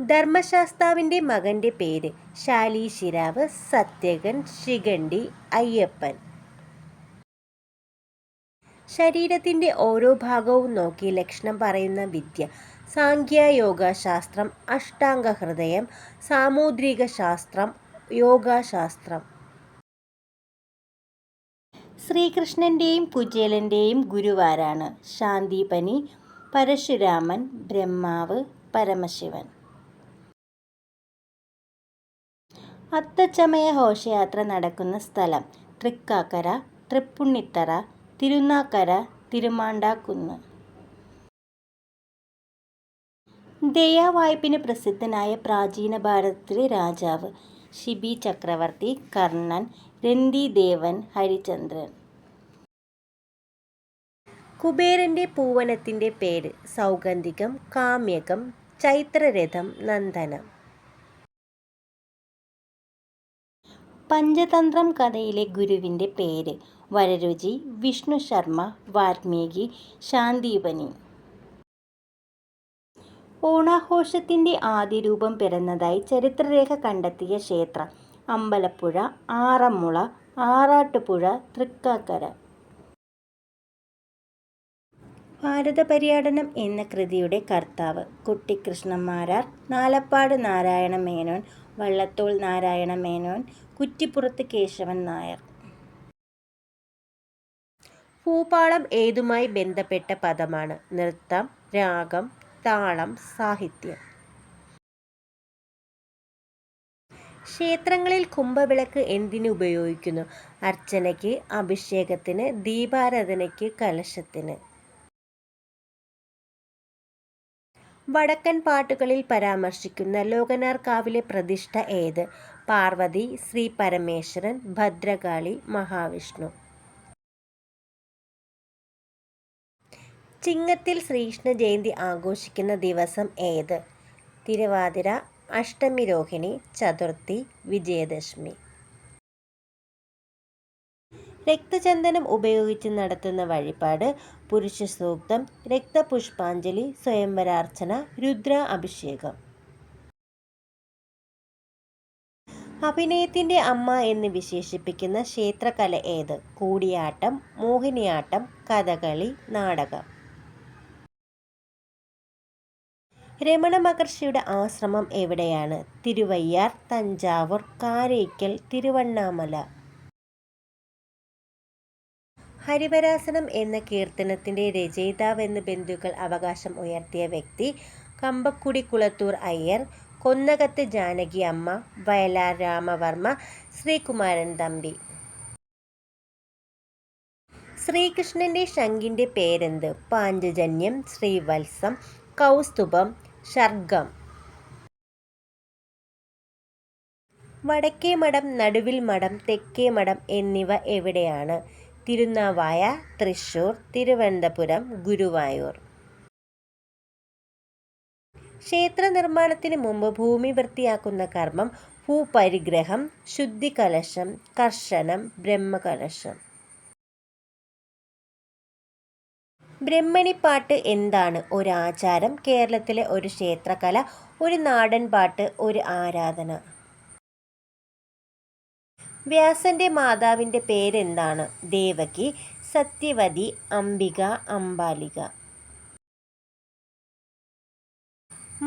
ധർമ്മശാസ്താവിന്റെ മകന്റെ പേര് ശാലീശിരാവ് സത്യകൻ ശിഖണ്ഡി അയ്യപ്പൻ. ശരീരത്തിന്റെ ഓരോ ഭാഗവും നോക്കി ലക്ഷണം പറയുന്ന വിദ്യ. സാഖ്യയോഗ ശാസ്ത്രം അഷ്ടാംഗ ഹൃദയം സാമുദ്രിക ശാസ്ത്രം യോഗാശാസ്ത്രം. ശ്രീകൃഷ്ണന്റെയും കുചേലന്റെയും ഗുരുവാരാണ് ശാന്തിപനി പരശുരാമൻ ബ്രഹ്മാവ് പരമശിവൻ. അത്തച്ചമയ ഘോഷയാത്ര നടക്കുന്ന സ്ഥലം തൃക്കാക്കര തൃപ്പുണിത്തറ തിരുനാക്കര തിരുമാണ്ടാക്കുന്ന്. ദയാവായ്പിന് പ്രസിദ്ധനായ പ്രാചീന ഭാരതത്തിലെ രാജാവ് ഷിബി ചക്രവർത്തി കർണൻ രന്തിദേവൻ ഹരിചന്ദ്രൻ. കുബേരന്റെ പൂവനത്തിന്റെ പേര് സൗഗന്ധികം കാമ്യകം ചൈത്രരഥം നന്ദനം. പഞ്ചതന്ത്രം കഥയിലെ ഗുരുവിന്റെ പേര്. വരരുചി വിഷ്ണു ശർമ്മ വാൽമീകി ശാന്തിപനി ഓണാഘോഷത്തിന്റെ ആദ്യ രൂപം പിറന്നതായി ചരിത്രരേഖ കണ്ടെത്തിയ ക്ഷേത്രം. അമ്പലപ്പുഴ ആറന്മുള ആറാട്ടുപുഴ തൃക്കാക്കര. ഭാരതപര്യടനം എന്ന കൃതിയുടെ കർത്താവ് കുട്ടിക്കൃഷ്ണന്മാരാർ നാലപ്പാട് നാരായണ മേനോൻ വള്ളത്തോൾ നാരായണ മേനോൻ കുറ്റിപ്പുറത്ത് കേശവൻ നായർ. ഭൂപാളം ഏതുമായി ബന്ധപ്പെട്ട പദമാണ്? നൃത്തം രാഗം താളം സാഹിത്യം. ക്ഷേത്രങ്ങളിൽ കുംഭവിളക്ക് എന്തിനു ഉപയോഗിക്കുന്നു? അർച്ചനയ്ക്ക് അഭിഷേകത്തിന് ദീപാരാധനയ്ക്ക് കലശത്തിന്. വടക്കൻ പാട്ടുകളിൽ പരാമർശിക്കുന്ന ലോകനാർക്കാവിലെ പ്രതിഷ്ഠ ഏത്? പാർവതി ശ്രീ പരമേശ്വരൻ ഭദ്രകാളി മഹാവിഷ്ണു. ചിങ്ങത്തിൽ ശ്രീകൃഷ്ണ ജയന്തി ആഘോഷിക്കുന്ന ദിവസം ഏത്? തിരുവാതിര അഷ്ടമി രോഹിണി ചതുർത്ഥി വിജയദശമി. രക്തചന്ദനം ഉപയോഗിച്ച് നടത്തുന്ന വഴിപാട് പുരുഷ സൂക്തം രക്തപുഷ്പാഞ്ജലി സ്വയംവരാർച്ചന രുദ്ര അഭിഷേകം അഭിനയത്തിന്റെ അമ്മ എന്ന് വിശേഷിപ്പിക്കുന്ന ക്ഷേത്രകല ഏത്? കൂടിയാട്ടം മോഹിനിയാട്ടം കഥകളി നാടകം. രമണ മഹർഷിയുടെ ആശ്രമം എവിടെയാണ്? തിരുവയ്യാർ തഞ്ചാവൂർ കാരയ്ക്കൽ തിരുവണ്ണാമല. ഹരിവരാസനം എന്ന കീർത്തനത്തിന്റെ രചയിതാവെന്ന് ബന്ധുക്കൾ അവകാശം ഉയർത്തിയ വ്യക്തി കമ്പക്കുടി കുളത്തൂർ അയ്യർ. കൊന്നകത്ത് ജാനകി അമ്മ വയലാർ രാമവർമ്മ ശ്രീകുമാരൻ തമ്പി. ശ്രീകൃഷ്ണന്റെ ശങ്കിന്റെ പേരെന്ത്? പാഞ്ചജന്യം ശ്രീവത്സം കൗസ്തുഭം ഷർഗം. വടക്കേ മഠം നടുവിൽ മഠം തെക്കേ മഠം എന്നിവ എവിടെയാണ്? തിരുനാവായ തൃശൂർ തിരുവനന്തപുരം ഗുരുവായൂർ. ക്ഷേത്ര നിർമ്മാണത്തിന് മുമ്പ് ഭൂമി വൃത്തിയാക്കുന്ന കർമ്മം ഭൂപരിഗ്രഹം ശുദ്ധികലശം കർശനം ബ്രഹ്മകലശം. ബ്രഹ്മണിപ്പാട്ട് എന്താണ്? ഒരു ആചാരം കേരളത്തിലെ ഒരു ക്ഷേത്രകല ഒരു നാടൻ പാട്ട് ഒരു ആരാധന. വ്യാസന്റെ മാതാവിന്റെ പേരെന്താണ്? ദേവകി സത്യവതി അംബിക അംബാലിക.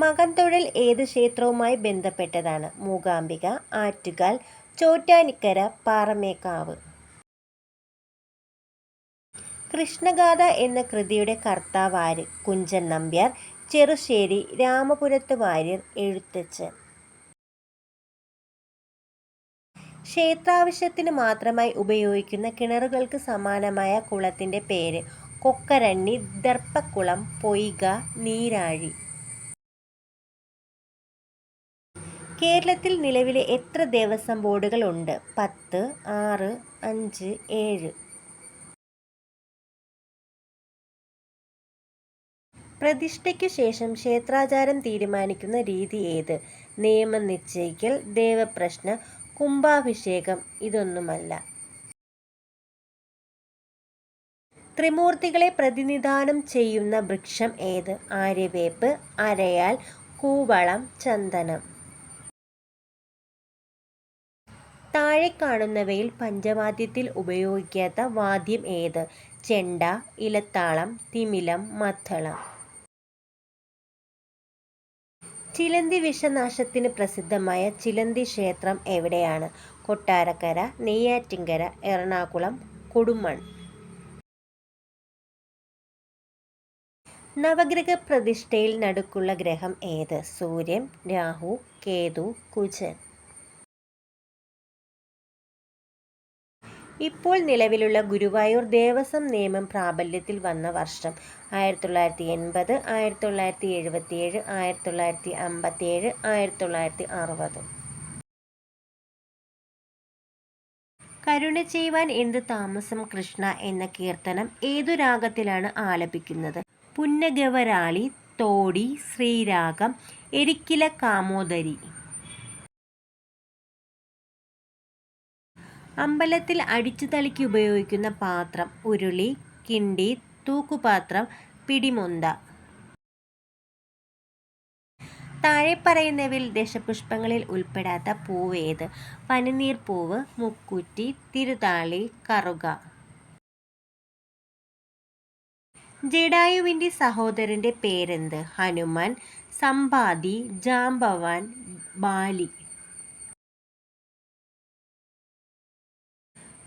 മകൻ തൊഴിൽ ഏത് ക്ഷേത്രവുമായി ബന്ധപ്പെട്ടതാണ്? മൂകാംബിക ആറ്റുകാൽ ചോറ്റാനിക്കര പാറമേക്കാവ്. കൃഷ്ണഗാഥ എന്ന കൃതിയുടെ കർത്താവ് ആര്? കുഞ്ചൻ നമ്പ്യാർ ചെറുശ്ശേരി രാമപുരത്ത് വാര്യർ എഴുത്തച്ഛൻ. ക്ഷേത്രാവശ്യത്തിന് മാത്രമായി ഉപയോഗിക്കുന്ന കിണറുകൾക്ക് സമാനമായ കുളത്തിന്റെ പേര് കൊക്കരണ്ണി ദർപ്പക്കുളം പൊയ്ക നീരാഴി. കേരളത്തിൽ നിലവിലെ എത്ര ദേവസ്വം ബോർഡുകൾ ഉണ്ട് പത്ത് ആറ് അഞ്ച് ഏഴ്. പ്രതിഷ്ഠയ്ക്കു ശേഷം ക്ഷേത്രാചാരം തീരുമാനിക്കുന്ന രീതി ഏത്? നിയമം നിശ്ചയിക്കൽ ദേവപ്രശ്ന കുംഭാഭിഷേകം ഇതൊന്നുമല്ല. ത്രിമൂർത്തികളെ പ്രതിനിധാനം ചെയ്യുന്ന വൃക്ഷം ഏത്? ആര്യവേപ്പ് അരയാൽ കൂവളം ചന്ദനം. താഴെ കാണുന്നവയിൽ പഞ്ചവാദ്യത്തിൽ ഉപയോഗിക്കാത്ത വാദ്യം ഏത്? ചെണ്ട ഇലത്താളം തിമിലം മദ്ദളം ചിലന്തി വിഷനാശത്തിന് പ്രസിദ്ധമായ ചിലന്തി ക്ഷേത്രം എവിടെയാണ്? കൊട്ടാരക്കര നെയ്യാറ്റിൻകര എറണാകുളം കൊടുമൺ. നവഗ്രഹ പ്രതിഷ്ഠയിൽ നടുക്കുള്ള ഗ്രഹം ഏത്? സൂര്യൻ രാഹു കേതു കുജൻ. ഇപ്പോൾ നിലവിലുള്ള ഗുരുവായൂർ ദേവസ്വം നിയമം പ്രാബല്യത്തിൽ വന്ന വർഷം ആയിരത്തി തൊള്ളായിരത്തി എൺപത് ആയിരത്തി തൊള്ളായിരത്തി എഴുപത്തിയേഴ് ആയിരത്തി തൊള്ളായിരത്തി അമ്പത്തിയേഴ് ആയിരത്തി തൊള്ളായിരത്തി അറുപത് കരുണ ചെയ്യുവാൻ എന്ത് താമസം കൃഷ്ണ എന്ന കീർത്തനം ഏതു രാഗത്തിലാണ് ആലപിക്കുന്നത്? പുന്നഗവരാളി തോടി ശ്രീരാഗം എരിക്കില കാമോദരി. അമ്പലത്തിൽ അടിച്ചു തളിക്ക് ഉപയോഗിക്കുന്ന പാത്രം ഉരുളി കിണ്ടി തൂക്കുപാത്രം പിടിമൊന്ത. താഴെ പറയുന്നവയിൽ ദശപുഷ്പങ്ങളിൽ ഉൾപ്പെടാത്ത പൂവേത് പനിനീർ പൂവ് മുക്കുറ്റി തിരുതാളി കറുക. ജഡായുവിന്റെ സഹോദരന്റെ പേരെന്ത്? ഹനുമാൻ സമ്പാദി ജാംബവാൻ ബാലി.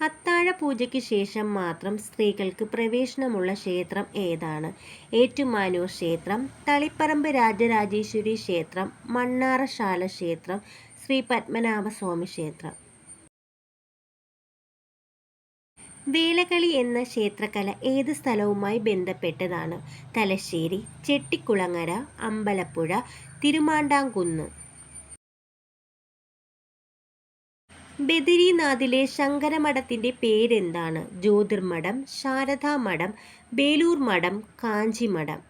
അത്താഴ പൂജയ്ക്ക് ശേഷം മാത്രം സ്ത്രീകൾക്ക് പ്രവേശനമുള്ള ക്ഷേത്രം ഏതാണ്? ഏറ്റുമാനൂർ ക്ഷേത്രം തളിപ്പറമ്പ് രാജരാജേശ്വരി ക്ഷേത്രം മണ്ണാറശാല ക്ഷേത്രം ശ്രീ പത്മനാഭസ്വാമി ക്ഷേത്രം. വേലകളി എന്ന ക്ഷേത്രകല ഏത് സ്ഥലവുമായി ബന്ധപ്പെട്ടതാണ്? തലശ്ശേരി ചെട്ടിക്കുളങ്ങര അമ്പലപ്പുഴ തിരുമാണ്ടാംകുന്ന്. ബദരീനാഥിലെ ശങ്കരമഠത്തിന്റെ പേരെന്താണ്? ജ്യോതിർമഠം ശാരദാമഠം ബേലൂർ മഠം കാഞ്ചിമഠം.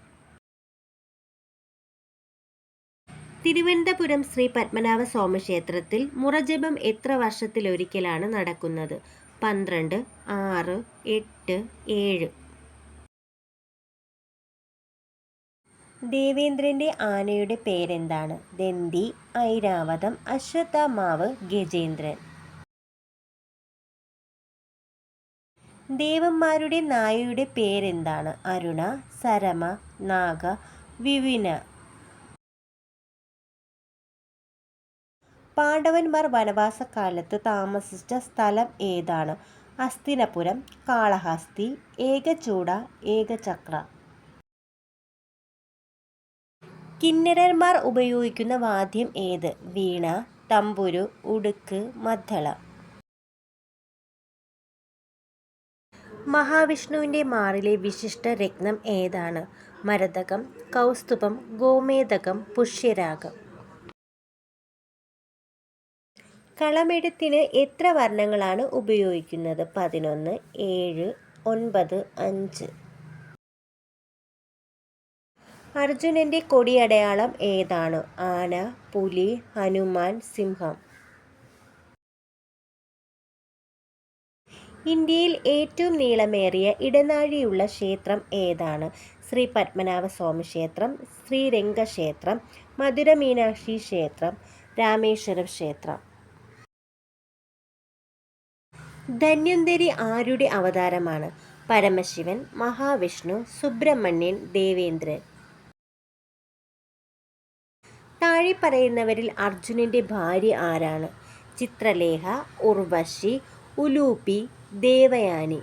തിരുവനന്തപുരം ശ്രീ പത്മനാഭ സ്വാമി ക്ഷേത്രത്തിൽ മുറജപം എത്ര വർഷത്തിലൊരിക്കലാണ് നടക്കുന്നത്? പന്ത്രണ്ട് ആറ് എട്ട് ഏഴ്. ദേവേന്ദ്രന്റെ ആനയുടെ പേരെന്താണ്? ദന്തി ഐരാവതം അശ്വത്ഥമാവ് ഗജേന്ദ്രൻ. ദേവന്മാരുടെ നായയുടെ പേരെന്താണ്? അരുണ സരമ നാഗ വിവിന. പാണ്ഡവന്മാർ വനവാസക്കാലത്ത് താമസിച്ച സ്ഥലം ഏതാണ്? അസ്തിനപുരം കാളഹസ്തി ഏകചൂട ഏകചക്ര. കിന്നരന്മാർ ഉപയോഗിക്കുന്ന വാദ്യം ഏത്? വീണ തമ്പുരു ഉടുക്ക് മദ്ദളം. മഹാവിഷ്ണുവിന്റെ മാറിലെ വിശിഷ്ട രത്നം ഏതാണ്? മരതകം കൗസ്തുഭം ഗോമേതകം പുഷ്യരാഗം. കളമെഴുത്തിന് എത്ര വർണങ്ങളാണ് ഉപയോഗിക്കുന്നത്? പതിനൊന്ന് ഏഴ് ഒൻപത് അഞ്ച്. അർജുനന്റെ കൊടിയടയാളം ഏതാണ്? ആന പുലി ഹനുമാൻ സിംഹം. ഇന്ത്യയിൽ ഏറ്റവും നീളമേറിയ ഇടനാഴിയുള്ള ക്ഷേത്രം ഏതാണ്? ശ്രീ പത്മനാഭ സ്വാമി ക്ഷേത്രം ശ്രീരംഗക്ഷേത്രം മധുര മീനാക്ഷി ക്ഷേത്രം രാമേശ്വരം ക്ഷേത്രം. ധന്വന്തരി ആരുടെ അവതാരമാണ്? പരമശിവൻ മഹാവിഷ്ണു സുബ്രഹ്മണ്യൻ ദേവേന്ദ്രൻ. താഴെ പറയുന്നവരിൽ അർജുനന്റെ ഭാര്യ ആരാണ്? ചിത്രലേഖ ഉർവശി ഉലൂപ്പി ദേവയാനി.